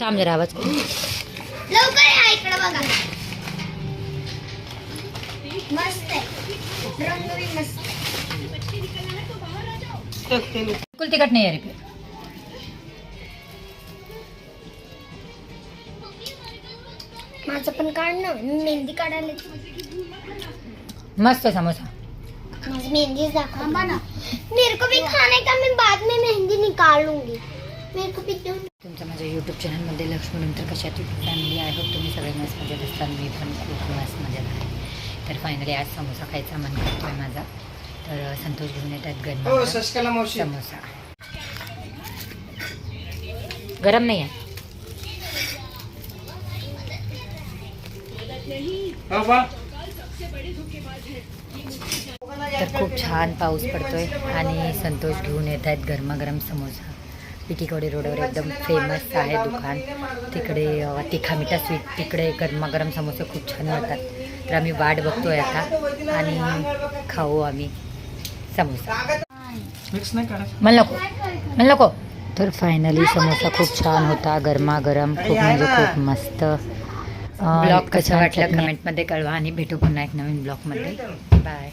थांब जरा आवाज़ करू. लवकर या इकडे बघा. मस्त आहे. मस्त बिलकुल तिखट नाही आहे रे माझं पण काढ ना. मी मेहंदी काढायला. मस्त आहे समोसा. माझी मेहंदी दाखव. मेरे को भी खाने का? मैं बाद में तुमचं माझ्या यूट्यूब चॅनलमध्ये लक्ष्मी नंतर कशात फॅमिली आहे? होप तुम्ही सगळे मस्त मजेत असताल मी पण खूप मस्त मजेत आहे. तर फायनली आज समोसा खायचा मन करतोय माझा. तर संतोष घेऊन येतात हो गरम मावशी. समोसा. गरम नाही आहे? हो तर खूप छान पाऊस पडतोय आणि संतोष घेऊन येत आहेत गरमागरम समोसा. पिटीकोडी रोडवर एकदम फेमस आहे दुकान. तिकडे तिखा मिठा स्वीट तिकडे गरमागरम समोसे खूप छान मिळतात. तर आम्ही वाट बघतोय आता आणि खाऊ आम्ही समोसा. मला नको. मला नको. तर फायनली समोसा खूप छान होता. गरमागरम खूप म्हणजे खूप मस्त. ब्लॉग कसा वाटला कमेंटमध्ये कळवा आणि भेटू पुन्हा एक नवीन ब्लॉगमध्ये बाय